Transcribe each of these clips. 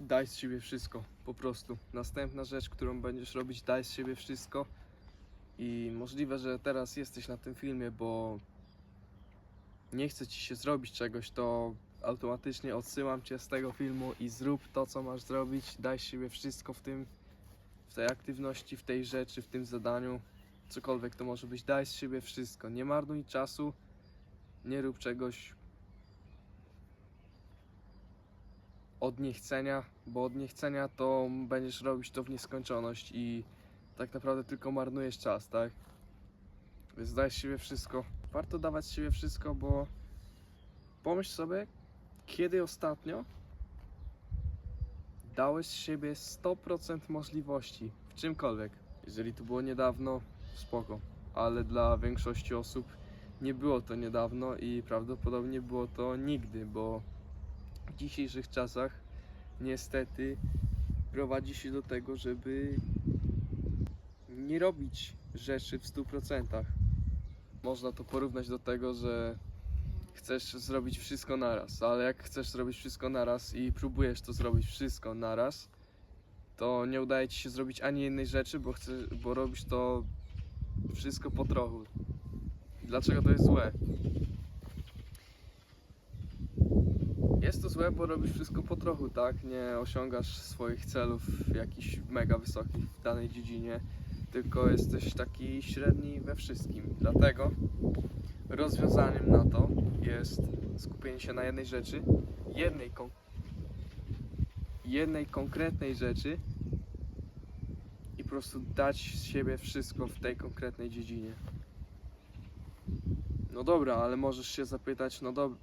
daj z siebie wszystko, po prostu. Następna rzecz, którą będziesz robić, daj z siebie wszystko. I możliwe, że teraz jesteś na tym filmie, bo nie chce ci się zrobić czegoś, to automatycznie odsyłam cię z tego filmu i zrób to, co masz zrobić. Daj z siebie wszystko w tym, w tej aktywności, w tej rzeczy, w tym zadaniu. Cokolwiek to może być, daj z siebie wszystko. Nie marnuj czasu, nie rób czegoś od niechcenia, bo od niechcenia to będziesz robić to w nieskończoność i tak naprawdę tylko marnujesz czas, tak? Więc daj z siebie wszystko. Warto dawać siebie wszystko, bo pomyśl sobie, kiedy ostatnio dałeś siebie 100% możliwości w czymkolwiek. Jeżeli to było niedawno, spoko, ale dla większości osób nie było to niedawno i prawdopodobnie było to nigdy, bo w dzisiejszych czasach niestety prowadzi się do tego, żeby nie robić rzeczy w 100%. Można to porównać do tego, że chcesz zrobić wszystko naraz, ale jak chcesz zrobić wszystko naraz i próbujesz to zrobić wszystko naraz, to nie udaje ci się zrobić ani jednej rzeczy, bo, chcesz, bo robisz to wszystko po trochu. Dlaczego to jest złe? Jest to złe, bo robisz wszystko po trochu, tak? Nie osiągasz swoich celów jakichś mega wysokich w danej dziedzinie, tylko jesteś taki średni we wszystkim. Dlatego rozwiązaniem na to jest skupienie się na jednej rzeczy, jednej, kon- jednej konkretnej rzeczy i po prostu dać z siebie wszystko w tej konkretnej dziedzinie. No dobra, ale możesz się zapytać, no dobra,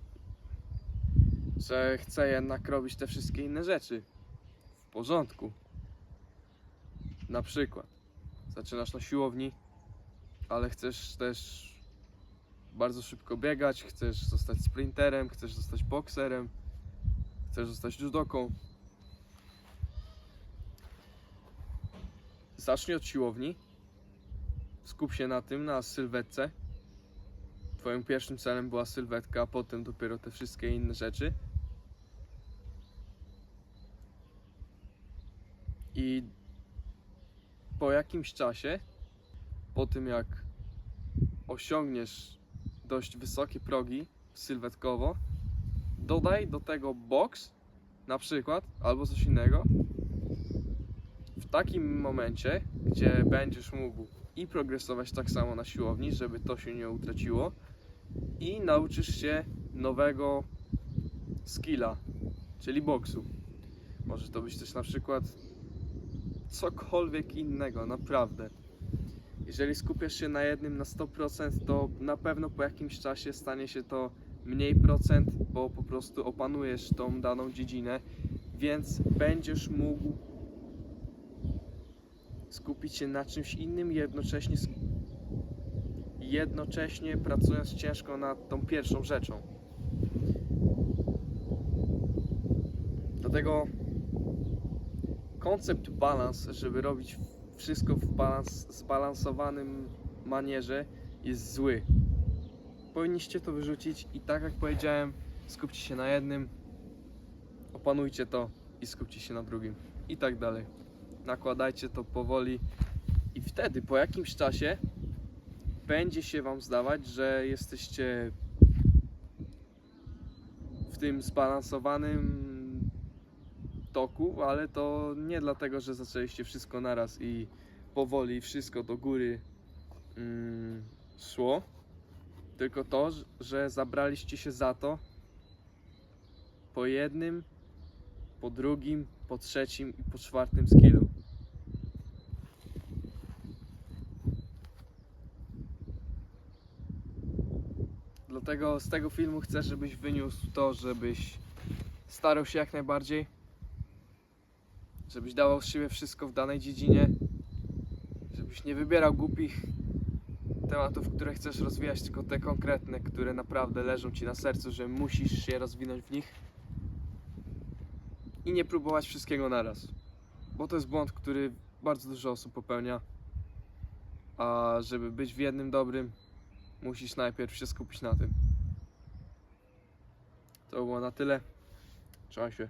że chcę jednak robić te wszystkie inne rzeczy. W porządku. Na przykład zaczynasz na siłowni, ale chcesz też bardzo szybko biegać, chcesz zostać sprinterem, chcesz zostać bokserem, chcesz zostać judoką. Zacznij od siłowni. Skup się na tym, na sylwetce. Twoim pierwszym celem była sylwetka, a potem dopiero te wszystkie inne rzeczy. I po jakimś czasie, po tym jak osiągniesz dość wysokie progi sylwetkowo, dodaj do tego boks na przykład, albo coś innego. W takim momencie, gdzie będziesz mógł i progresować tak samo na siłowni, żeby to się nie utraciło, i nauczysz się nowego skilla, czyli boksu. Może to być też na przykład cokolwiek innego, naprawdę. Jeżeli skupiasz się na jednym na 100%, to na pewno po jakimś czasie stanie się to mniej procent, bo po prostu opanujesz tą daną dziedzinę, więc będziesz mógł skupić się na czymś innym i jednocześnie jednocześnie pracując ciężko nad tą pierwszą rzeczą. Dlatego koncept balans, żeby robić wszystko w balans, zbalansowanym manierze jest zły. Powinniście to wyrzucić i tak jak powiedziałem, skupcie się na jednym, opanujcie to i skupcie się na drugim i tak dalej. Nakładajcie to powoli i wtedy po jakimś czasie będzie się wam zdawać, że jesteście w tym zbalansowanym toku, ale to nie dlatego, że zaczęliście wszystko naraz i powoli wszystko do góry mm, szło, tylko to, że zabraliście się za to po jednym, po drugim, po trzecim i po czwartym skillu. Dlatego z tego filmu chcę, żebyś wyniósł to, żebyś starał się jak najbardziej, żebyś dawał z siebie wszystko w danej dziedzinie, żebyś nie wybierał głupich tematów, które chcesz rozwijać, tylko te konkretne, które naprawdę leżą ci na sercu, że musisz się rozwinąć w nich. I nie próbować wszystkiego naraz, bo to jest błąd, który bardzo dużo osób popełnia, a żeby być w jednym dobrym, musisz najpierw się skupić na tym. To było na tyle. Trzymaj się.